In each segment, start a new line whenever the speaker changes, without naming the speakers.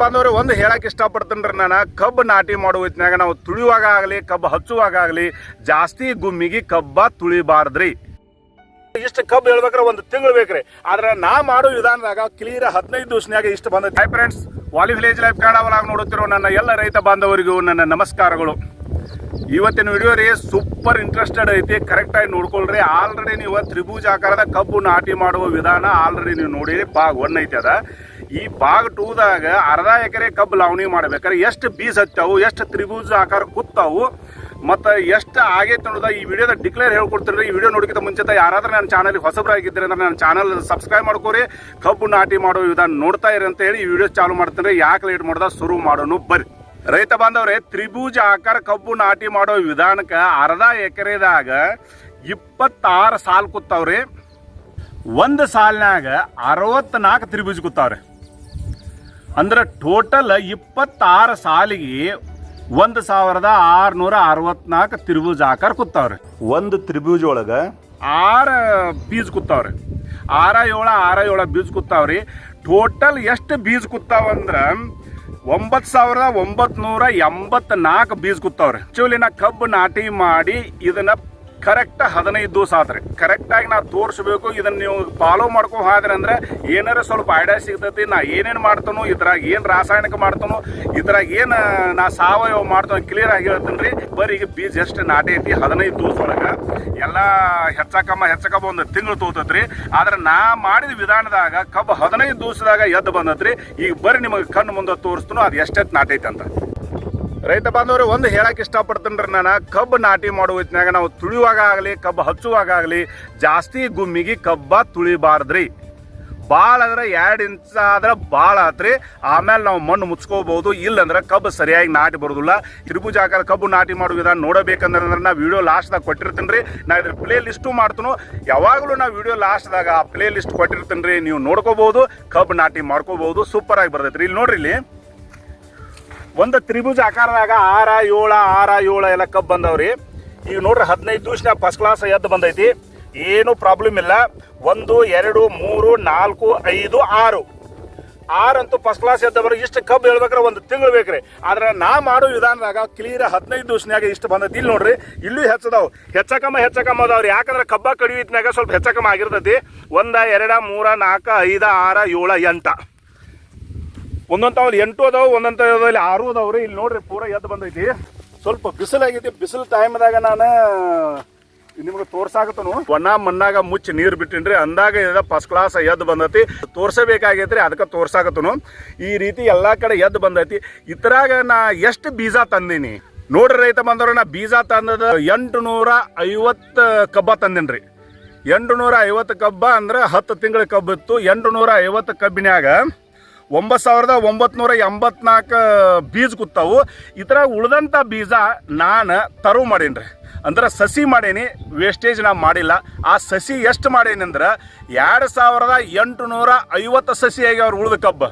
ಬಾಂಧವ್ರೆ, ಒಂದು ಹೇಳಕ್ಕೆ ಇಷ್ಟಪಡ್ತೀನಿ ರೀ ನಾನು. ಕಬ್ಬು ನಾಟಿ ಮಾಡುವ ಹೊತ್ನ್ಯಾಗ ನಾವು ತುಳಿಯುವಾಗ ಆಗಲಿ, ಕಬ್ಬು ಹಚ್ಚುವಾಗ ಆಗಲಿ, ಜಾಸ್ತಿ ಗುಮ್ಮಿಗೆ ಕಬ್ಬ ತುಳಿಬಾರ್ದ್ರಿ. ಇಷ್ಟು ಕಬ್ಬು ಹೇಳ್ಬೇಕ್ರೆ, ಒಂದು ತಿಂಗಳು ಬೇಕ್ರಿ. ಆದ್ರೆ ನಾ ಮಾಡೋ ವಿಧಾನದಾಗ ಕ್ಲಿಯರ್ ಹದಿನೈದು ದಿವಸನಾಗ ಇಷ್ಟು ಬಂದ hi friends Vali village life Kannada ನೋಡುತ್ತಿರೋ ನನ್ನ ಎಲ್ಲ ರೈತ ಬಾಂಧವರಿಗೂ ನನ್ನ ನಮಸ್ಕಾರಗಳು. ಇವತ್ತಿನ ವಿಡಿಯೋ ರೀ ಸೂಪರ್ ಇಂಟ್ರೆಸ್ಟೆಡ್ ಐತಿ ಕರೆಕ್ಟಾಗಿ ನೋಡ್ಕೊಳ್ರಿ. ಆಲ್ರೆಡಿ ನೀವು ತ್ರಿಭುಜಾಕಾರದ ಕಬ್ಬು ನಾಟಿ ಮಾಡುವ ವಿಧಾನ ಆಲ್ರೆಡಿ ನೀವು ನೋಡಿರಿ ಭಾಗ ಒನ್ ಐತಿ ಅದ. ಈ ಬಾಗ್ ಟೂದಾಗ ಅರ್ಧ ಎಕರೆ ಕಬ್ಬು ಲಾವಣಿ ಮಾಡ್ಬೇಕಾದ್ರೆ ಎಷ್ಟು ಬೀಜ ಹತ್ತಾವು ಎಷ್ಟು ತ್ರಿಭುಜ ಆಕಾರ ಕೂತಾವು ಮತ್ತು ಎಷ್ಟು ಆಗೈತೆ ನೋಡಿದ ಈ ವಿಡಿಯೋದ ಡಿಕ್ಲೇರ್ ಹೇಳ್ಕೊಡ್ತೀನಿ ಈ ವಿಡಿಯೋ ನೋಡೋಕ್ಕಿಂತ ಮುಂಚೆ ಯಾರಾದ್ರೂ ನನ್ನ ಚಾನಲ್ ಹೊಸಬರಾಗಿದ್ದರೆ ಅಂದ್ರೆ ನನ್ನ ಚಾನಲ್ ಸಬ್ಸ್ಕ್ರೈಬ್ ಮಾಡ್ಕೋರಿ. ಕಬ್ಬು ನಾಟಿ ಮಾಡೋ ವಿಧಾನ ನೋಡ್ತಾ ಇರಿ ಅಂತ ಹೇಳಿ ಈ ವಿಡಿಯೋ ಚಾಲು ಮಾಡ್ತೀನಿ ಯಾಕೆ ಲೇಟ್ ಮಾಡ್ದ ಶುರು ಮಾಡೋನು ಬರ್ರಿ. ರೈತ ಬಾಂಧವ್ರೆ, ತ್ರಿಭುಜ ಆಕಾರ ಕಬ್ಬು ನಾಟಿ ಮಾಡೋ ವಿಧಾನಕ್ಕೆ ಅರ್ಧ ಎಕರೆದಾಗ ಇಪ್ಪತ್ತಾರು ಸಾಲು ಕೂತಾವ್ರಿ ಒಂದು ಸಾಲಿನಾಗ ಅರವತ್ನಾಲ್ಕು ತ್ರಿಭುಜ ಕೂತಾವ್ರಿ ಅಂದ್ರೆ ಟೋಟಲ್ ಇಪ್ಪತ್ತಾರು ಸಾಲಿಗೆ ಒಂದು ಸಾವಿರದ ಆರುನೂರ ಅರವತ್ನಾಲ್ಕು ತ್ರಿಭುಜ ಆಕಾರ ಕೂತಾವ್ರಿ. ಒಂದು ತ್ರಿಭುಜ ಒಳಗೆ ಆರು ಬೀಜ ಕೂತಾವ್ರಿ. ಆರ ಏಳ ಆರ ಏಳ ಬೀಜ ಕೂತಾವ್ರಿ. ಟೋಟಲ್ ಎಷ್ಟು ಬೀಜ ಕೂತಾವಂದ್ರ ಒಂಬತ್ತು ಸಾವಿರದ ಒಂಬತ್ನೂರ ಎಂಬತ್ನಾಲ್ಕು ಬೀಜ ಕೂತಾವ್ರಿ. ಆ್ಯಕ್ಚುಲಿ ನಾ ಕಬ್ಬು ನಾಟಿ ಮಾಡಿ ಇದನ್ನ ಕರೆಕ್ಟ್ ಹದಿನೈದು ದಿವಸ ಆತ್ರಿ. ಕರೆಕ್ಟಾಗಿ ನಾ ತೋರಿಸ್ಬೇಕು, ಇದನ್ನ ನೀವು ಫಾಲೋ ಮಾಡ್ಕೊ ಹಾದ್ರೆ ಅಂದ್ರೆ ಏನಾರ ಸ್ವಲ್ಪ ಐಡಿಯಾ ಸಿಗ್ತೈತಿ, ನಾ ಏನೇನು ಮಾಡ್ತಾನೋ, ಇದ್ರಾಗ ಏನು ರಾಸಾಯನಿಕ ಮಾಡ್ತಾನೋ, ಇದ್ರಾಗ ಏನು, ನಾ ಸಾವಯವ ಮಾಡ್ತಾನೋ ಕ್ಲಿಯರ್ ಆಗಿ ಹೇಳ್ತೀನಿ ರೀ. ಬರೀ ಈಗ ಬೀಜ ಎಷ್ಟು ನಾಟಿ ಐತಿ ಹದಿನೈದು ದಿವಸ ಒಳಗೆ. ಎಲ್ಲ ಹೆಚ್ಚಕಮ್ಮ ಹೆಚ್ಚಕಮ್ಮ ಒಂದು ತಿಂಗಳು ರೀ ಆದ್ರೆ ನಾ ಮಾಡಿದ ವಿಧಾನದಾಗ ಕಬ್ಬು ಹದಿನೈದು ದಿವಸದಾಗ ಎದ್ದು ಬಂದತ್ರಿ. ಈಗ ಬರೀ ನಿಮಗೆ ಕಣ್ಣು ಮುಂದೆ ತೋರಿಸ್ತಾನೋ, ಅದು ಎಷ್ಟೆಷ್ಟು ನಾಟೈತೆ ಅಂತ. ರೈತ ಬಾಂಧವರು, ಒಂದು ಹೇಳಕ್ ಇಷ್ಟಪಡ್ತೀನಿ ರೀ ನಾನು. ಕಬ್ಬು ನಾಟಿ ಮಾಡುವ ಹೊತ್ನ್ಯಾಗ ನಾವು ತುಳಿಯುವಾಗ ಆಗಲಿ, ಕಬ್ಬು ಹಚ್ಚುವಾಗ ಆಗಲಿ, ಜಾಸ್ತಿ ಗುಮ್ಮಿಗೆ ಕಬ್ಬ ತುಳಿಬಾರ್ದ್ರಿ. ಭಾಳ ಅಂದ್ರೆ ಎರಡು ಇಂಚ ಆದ್ರೆ ಭಾಳ ಆತ್ರಿ. ಆಮೇಲೆ ನಾವು ಮಣ್ಣು ಮುಚ್ಕೋಬಹುದು, ಇಲ್ಲಂದ್ರೆ ಕಬ್ಬು ಸರಿಯಾಗಿ ನಾಟಿ ಬರೋದಿಲ್ಲ. ತ್ರಿಭುಜ ಆಕಾರ ಕಬ್ಬು ನಾಟಿ ಮಾಡೋ ವಿಧಾನ ನೋಡಬೇಕಂದ್ರೆ ನಾ ವಿಡಿಯೋ ಲಾಸ್ಟ್ದಾಗ ಕೊಟ್ಟಿರ್ತೀನಿ ರೀ. ನಾ ಇದ್ರ ಪ್ಲೇ ಲಿಸ್ಟು ಮಾಡ್ತೀನೋ. ಯಾವಾಗಲೂ ನಾ ವಿಡಿಯೋ ಲಾಸ್ಟ್ದಾಗ ಆ ಪ್ಲೇ ಲಿಸ್ಟ್ ಕೊಟ್ಟಿರ್ತೀನಿ ರೀ. ನೀವು ನೋಡ್ಕೋಬಹುದು, ಕಬ್ಬು ನಾಟಿ ಮಾಡ್ಕೋಬಹುದು ಸೂಪರ್ ಆಗಿ ರೀ ಇಲ್ಲಿ ನೋಡ್ರಿ ಇಲ್ಲಿ. ಒಂದು ತ್ರಿಭುಜ ಆಕಾರದಾಗ ಆರ, ಏಳ ಆರ, ಏಳ ಎಲ್ಲ ಕಬ್ಬು ಬಂದವ್ರಿ. ಈಗ ನೋಡ್ರಿ ಹದಿನೈದು ದಿವಸ ಫಸ್ಟ್ ಕ್ಲಾಸ್ ಎದ್ದು ಬಂದೈತಿ. ಏನು ಪ್ರಾಬ್ಲಮ್ ಇಲ್ಲ. ಒಂದು, ಎರಡು, ಮೂರು, ನಾಲ್ಕು, ಐದು, ಆರು. ಆರಂತೂ ಫಸ್ಟ್ ಕ್ಲಾಸ್ ಎದ್ದವ್ರಿಗೆ ಇಷ್ಟು ಕಬ್ಬು ಹೇಳ್ಬೇಕ್ರೆ ಒಂದು ತಿಂಗಳು ಬೇಕ್ರಿ. ಆದ್ರೆ ನಾ ಮಾಡೋ ವಿಧಾನದಾಗ ಕ್ಲಿಯರ್ ಹದಿನೈದು ದಿವಸನಾಗ ಇಷ್ಟು ಬಂದೈತಿ. ಇಲ್ಲಿ ನೋಡ್ರಿ, ಇಲ್ಲೂ ಹೆಚ್ಚದವು. ಹೆಚ್ಚಕಮ್ಮ ಹೆಚ್ಚಕಮ್ಮ ಅದಾವ್ರಿ. ಯಾಕಂದ್ರೆ ಕಬ್ಬ ಕಡಿವಿತ್ನಾಗ ಸ್ವಲ್ಪ ಹೆಚ್ಚಕಮ್ಮ ಆಗಿರ್ತೈತಿ. ಒಂದ, ಎರಡ, ಮೂರ, ನಾಲ್ಕು, ಐದ, ಆರ, ಏಳ, ಎಂಟ. ಒಂದೊಂದು ಎಂಟು ಅದಾವ ಒಂದೊಂದು ಇಲ್ಲಿ ಆರು ಅದಾವ್ರಿ. ಇಲ್ಲಿ ನೋಡ್ರಿ, ಪೂರ ಎದ್ದು ಬಂದೈತಿ. ಸ್ವಲ್ಪ ಬಿಸಿಲಾಗೈತಿ. ಬಿಸಿಲು ಟೈಮ್ದಾಗ ನಾನು ನಿಮ್ಗೆ ತೋರ್ಸಾಕತ್ತನು. ಒಣ ಮಣ್ಣಾಗ ಮುಚ್ಚಿ ನೀರು ಬಿಟ್ಟಿನ್ರಿ. ಅಂದಾಗ ಇದ ಫಸ್ಟ್ ಕ್ಲಾಸ್ ಎದ್ದು ಬಂದೈತಿ. ತೋರ್ಸಬೇಕಾಗೈತ್ರಿ, ಅದಕ್ಕೆ ತೋರ್ಸಾಕತ್ತನು. ಈ ರೀತಿ ಎಲ್ಲಾ ಕಡೆ ಎದ್ದು ಬಂದೈತಿ. ಇತರಾಗ ನಾ ಎಷ್ಟು ಬೀಜ ತಂದೀನಿ. ನೋಡ್ರಿ ರೈತ ಬಂದವ್ರ, ನಾ ಬೀಜ ತಂದದ ಎಂಟು ನೂರ ಐವತ್ತು ಕಬ್ಬ ತಂದಿನ್ರಿ. ಎಂಟು ನೂರ ಐವತ್ತು ಕಬ್ಬ ಅಂದ್ರೆ ಹತ್ತು ತಿಂಗಳ ಕಬ್ಬಿತ್ತು ಎಂಟು ನೂರ ಐವತ್ತು ಕಬ್ಬಿನ್ಯಾಗ ಒಂಬತ್ತು ಸಾವಿರದ ಒಂಬತ್ನೂರ ಎಂಬತ್ನಾಲ್ಕು ಬೀಜ ಕೂತಾವು ಇದ್ರಾಗ ಉಳಿದಂಥ ಬೀಜ ನಾನು ತರು ಮಾಡೀನಿ ಅಂದ್ರೆ ಸಸಿ ಮಾಡೇನಿ ವೇಸ್ಟೇಜ್ ನಾ ಮಾಡಿಲ್ಲ. ಆ ಸಸಿ ಎಷ್ಟು ಮಾಡೇನಿ ಅಂದ್ರೆ ಎರಡು ಸಾವಿರದ ಎಂಟುನೂರ ಐವತ್ತು ಸಸಿ ಆಗ್ಯಾವ್ರು ಉಳಿದ ಕಬ್ಬು.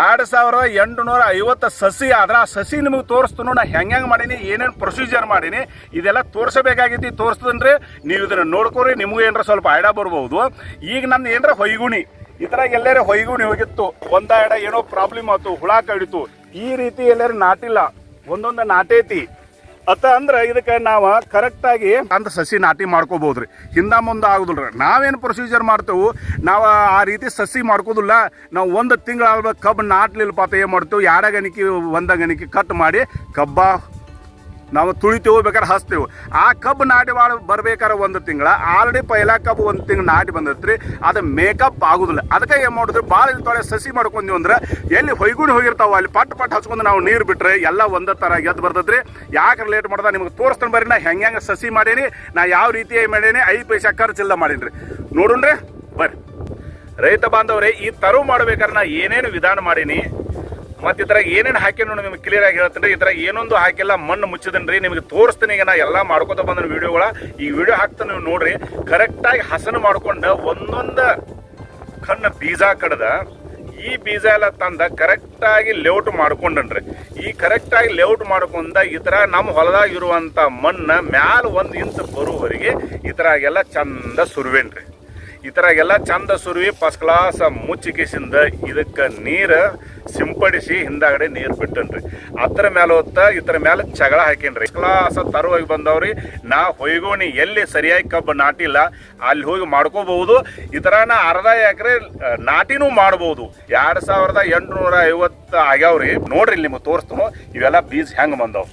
ಎರಡು ಸಾವಿರದ ಎಂಟುನೂರ ಐವತ್ತು ಸಸಿ ಆದ್ರೆ ಆ ಸಸಿ ನಿಮಗೆ ತೋರಿಸ್ತು ನಾ ಹೆಂಗೆ ಹೆಂಗೆ ಮಾಡೀನಿ, ಏನೇನು ಪ್ರೊಸೀಜರ್ ಮಾಡೀನಿ, ಇದೆಲ್ಲ ತೋರಿಸಬೇಕಾಗೈತಿ, ತೋರಿಸ್ತದನ್ರಿ? ನೀವು ಇದನ್ನು ನೋಡ್ಕೊರಿ, ನಿಮಗೂ ಏನರ ಸ್ವಲ್ಪ ಐಡಿಯಾ ಬರ್ಬೋದು. ಈಗ ನನ್ನ ಏನರ ಹೊಯ್ಗುಣಿ. ಈ ತರ ಎಲ್ಲರ ಹೊಯ್ಗುಣಿ ಹೋಗಿತ್ತು ಒಂದ ಎಡ ಏನೋ ಪ್ರಾಬ್ಲಮ್ ಆಯ್ತು, ಹುಳ ಕಡಿತು. ಈ ರೀತಿ ಎಲ್ಲರೂ ನಾಟಿಲ್ಲ. ಒಂದೊಂದು ನಾಟೈತಿ. ಅತ ಅಂದ್ರೆ ಇದಕ್ಕೆ ನಾವು ಕರೆಕ್ಟಾಗಿ ಅಂತ ಸಸಿ ನಾಟಿ ಮಾಡ್ಕೋಬಹುದ್ರಿ ಹಿಂದ ಮುಂದೆ ಆಗುದಿಲ್ರಿ. ನಾವೇನು ಪ್ರೊಸೀಜರ್ ಮಾಡ್ತೇವೆ, ನಾವು ಆ ರೀತಿ ಸಸಿ ಮಾಡ್ಕೋದಿಲ್ಲ. ನಾವು ಒಂದು ತಿಂಗಳ ಕಬ್ಬು ನಾಟ್ಲಿಲ್ಲಪ್ಪ ಏನು ಮಾಡ್ತೇವೆ ಎರಡ ಗಣಿಕೆ ಒಂದ ಗಣಿಕೆ ಕಟ್ ಮಾಡಿ ಕಬ್ಬ ನಾವು ತುಳಿತೇವೆ ಬೇಕಾದ್ರೆ ಹಚ್ತೇವೆ. ಆ ಕಬ್ಬು ನಾಡಿ ಮಾಡಿ ಬರ್ಬೇಕಾದ್ರೆ ಒಂದು ತಿಂಗಳ ಆಲ್ರೆಡಿ ಪೈಲ ಕಬ್ಬು ಒಂದು ತಿಂಗಳು ನಾಟಿ ಬಂದೈತ್ರಿ, ಅದು ಮೇಕಪ್ ಆಗುದಿಲ್ಲ. ಅದಕ್ಕೆ ಏನು ಮಾಡಿದ್ರು ಭಾಳ ತೊಳೆ ಸಸಿ ಮಾಡ್ಕೊಂಡ್ವಿ ಅಂದ್ರೆ ಎಲ್ಲಿ ಹೊಯ್ಗುಣಿ ಹೋಗಿರ್ತಾವ ಅಲ್ಲಿ ಪಟ್ ಪಟ್ ಹಚ್ಕೊಂಡು ನಾವು ನೀರು ಬಿಟ್ರೆ ಎಲ್ಲ ಒಂದೇ ಥರ ಎದ್ದು ಬರ್ತೈತ್ರಿ. ಯಾಕೆ ಲೇಟ್ ಮಾಡ್ದೆ, ನಿಮ್ಗೆ ತೋರಿಸ್ತಾನೆ ಬರ್ರಿ, ನಾ ಹೆಂಗೆ ಹೆಂಗೆ ಸಸಿ ಮಾಡೀನಿ, ನಾ ಯಾವ ರೀತಿ ಮಾಡೀನಿ, ಐದು ಪೈಸೆ ಖರ್ಚಿಲ್ಲ ಮಾಡೀನಿ ರೀ ನೋಡುಣ್ರಿ ಬರ್ರಿ. ರೈತ ಬಾಂಧವ್ರೆ, ಈ ತರು ಮಾಡ್ಬೇಕಾದ್ರೆ ನಾ ಏನೇನು ವಿಧಾನ ಮಾಡೀನಿ ಮತ್ತೆ ಇದ್ರಾಗ ಏನೇನು ಹಾಕಿ ನೋಡಿ ನಿಮ್ಗೆ ಕ್ಲಿಯರ್ ಆಗಿ ಹೇಳ್ತೀನಿ ಈ ಇದ್ರಾಗ ಏನೊಂದು ಹಾಕಿಲ್ಲ, ಮಣ್ಣು ಮುಚ್ಚಿದನ್ರಿ ನಿಮಗೆ ತೋರಿಸ್ತೀನಿ ಈಗ ನಾ ಎಲ್ಲ ಮಾಡ್ಕೋತ ಬಂದ ವಿಡಿಯೋಗಳ. ಈ ವಿಡಿಯೋ ಹಾಕ್ತಾ ನೀವು ನೋಡ್ರಿ ಕರೆಕ್ಟಾಗಿ ಹಸನ ಮಾಡ್ಕೊಂಡು ಒಂದೊಂದು ಕಣ್ಣು ಬೀಜ ಕಡ್ದ, ಈ ಬೀಜ ಎಲ್ಲ ತಂದ ಕರೆಕ್ಟಾಗಿ ಲೇಔಟ್ ಮಾಡ್ಕೊಂಡನ್ರಿ ಈ ಕರೆಕ್ಟಾಗಿ ಲೇಔಟ್ ಮಾಡ್ಕೊಂಡ ಈ ಥರ ನಮ್ಮ ಹೊಲದಾಗ ಇರುವಂಥ ಮಣ್ಣು ಮ್ಯಾಲ ಒಂದು ಇಂಚ್ ಬರುವವರಿಗೆ ಈ ಥರ ಎಲ್ಲ ಚಂದ ಸುರುವೇನ್ರಿ. ಈ ಥರ ಎಲ್ಲ ಚಂದ ಸುರುವಿ ಫಸ್ಟ್ ಕ್ಲಾಸ್ ಮುಚ್ಚಿಕಿಸಿಂದ ಇದಕ್ಕೆ ನೀರು ಸಿಂಪಡಿಸಿ ಹಿಂದಾಗಡೆ ನೀರು ಬಿಟ್ಟನ್ರಿ. ಅದ್ರ ಮೇಲೆ ಹೊತ್ತ ಇದ್ರ ಮೇಲೆ ಜಗಳ ಹಾಕಿನ್ರಿ. ಕ್ಲಾಸ್ ತರುವಾಗಿ ಬಂದವ್ರಿ, ನಾ ಹೊಯ್ಗೋಣಿ ಎಲ್ಲಿ ಸರಿಯಾಗಿ ಕಬ್ಬು ನಾಟಿಲ್ಲ, ಅಲ್ಲಿ ಹೋಗಿ ಮಾಡ್ಕೋಬಹುದು. ಈ ಥರ ನಾ ಅರ್ಧ ಎಕರೆ ನಾಟಿನೂ ಮಾಡ್ಬೋದು. ಎರಡು ಸಾವಿರದ ಎಂಟುನೂರ ಐವತ್ತು ಆಗ್ಯಾವ್ರಿ. ನೋಡ್ರಿ ನಿಮಗೆ ತೋರಿಸ್ತು. ಇವೆಲ್ಲ ಬೀಜ ಹೆಂಗೆ ಬಂದವು.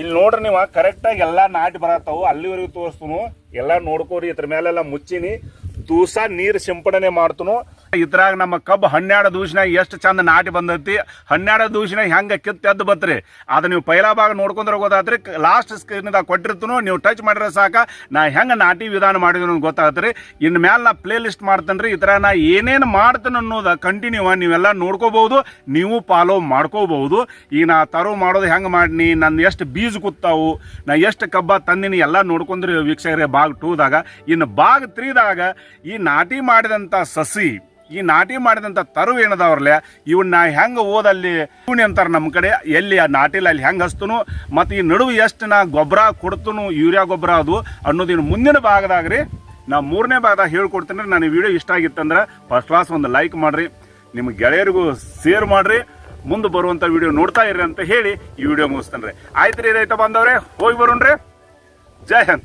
ಇಲ್ಲಿ ನೋಡ್ರಿ ನೀವು ಕರೆಕ್ಟಾಗಿ ಎಲ್ಲ ನಾಟಿ ಬರತ್ತವು ಅಲ್ಲಿವರೆಗೂ ತೋರಿಸ್ತನು. ಎಲ್ಲ ನೋಡ್ಕೋರಿ, ಇದ್ರ ಮೇಲೆಲ್ಲ ಮುಚ್ಚಿನಿ. ದೂಸ ನೀರು ಸಿಂಪಡಣೆ ಮಾಡ್ತನು. ಇದ್ರಾಗ ನಮ್ಮ ಕಬ್ಬು ಹನ್ನೆರಡು ದೂಸಿನಾಗ ಎಷ್ಟು ಚಂದ ನಾಟಿ ಬಂದೈತಿ. ಹನ್ನೆರಡು ದೂಸಿನಾಗ ಹೆಂಗೆ ಕಿತ್ತು ಎದ್ದು ಬತ್ರಿ. ಅದು ನೀವು ಪೈಲಾ ಭಾಗ ನೋಡ್ಕೊಂಡ್ರೆ ಗೊತ್ತಾತ್ರಿ. ಲಾಸ್ಟ್ ಸ್ಕ್ರೀನ್ದಾಗ ಕೊಟ್ಟಿರ್ತನು, ನೀವು ಟಚ್ ಮಾಡಿದ್ರೆ ಸಾಕ. ನಾ ಹೆಂಗೆ ನಾಟಿ ವಿಧಾನ ಮಾಡಿದ್ರು ರೀ ಇನ್ನು ಮೇಲೆ ನಾ ಪ್ಲೇ ಲಿಸ್ಟ್ ಮಾಡ್ತೇನೆ ರೀ ಈ ಥರ ನಾ ಏನೇನು ಮಾಡ್ತೇನೆ ಅನ್ನೋದು ಕಂಟಿನ್ಯೂ ನೀವೆಲ್ಲ ನೋಡ್ಕೋಬಹುದು. ನೀವು ಫಾಲೋ ಮಾಡ್ಕೋಬಹುದು. ಈಗ ನಾ ತರೋ ಮಾಡೋದು ಹೆಂಗೆ ಮಾಡಿನಿ ನನ್ನ ಎಷ್ಟು ಬೀಜ ಕೂತಾವು, ನಾ ಎಷ್ಟು ಕಬ್ಬ ತಂದಿನಿ ಎಲ್ಲ ನೋಡ್ಕೊಂಡ್ರಿ ವೀಕ್ಷಕರೇ ಬಾಗ್ ಟೂದಾಗ ಇನ್ನು ಬಾಗ್ ತ್ರೀದಾಗ ಈ ನಾಟಿ ಮಾಡಿದಂಥ ಸಸಿ ಈ ನಾಟಿ ಮಾಡಿದಂಥ ತರು ಏನದವ್ರಲ್ಲ? ನಾ ಹೆಂಗೆ ಓದಲ್ಲಿ ಇವನಿ ಅಂತಾರೆ ನಮ್ಮ ಕಡೆ, ಎಲ್ಲಿ ಆ ನಾಟಿಲಿ ಅಲ್ಲಿ ಹೆಂಗೆ ಹಸ್ತನು ಮತ್ತು ಈ ನಡುವೆ ಎಷ್ಟು ನಾ ಗೊಬ್ಬರ ಕೊಡ್ತನು, ಯೂರಿಯಾ ಗೊಬ್ಬರ ಅದು ಅನ್ನೋದು ಇನ್ನು ಮುಂದಿನ ಭಾಗದಾಗ ರೀ ನಾ ಮೂರನೇ ಭಾಗದಾಗ ಹೇಳ್ಕೊಡ್ತೀನಿ ನಾನು ವಿಡಿಯೋ ಇಷ್ಟ ಆಗಿತ್ತಂದ್ರೆ ಫಸ್ಟ್ ಕ್ಲಾಸ್ ಒಂದು ಲೈಕ್ ಮಾಡಿರಿ ನಿಮ್ಮ ಗೆಳೆಯರಿಗೂ ಶೇರ್ ಮಾಡಿರಿ, ಮುಂದೆ ಬರುವಂಥ ವಿಡಿಯೋ ನೋಡ್ತಾ ಇರ್ರಿ ಅಂತ ಹೇಳಿ ಈ ವಿಡಿಯೋ ಮುಗಿಸ್ತೇನೆ ರೀ ಆಯ್ತು ರೀ ರೈತ ಬಂದವ್ರೆ ಹೋಗಿ ಬರೋಣ್ರಿ. ಜೈ ಹಿಂದ್.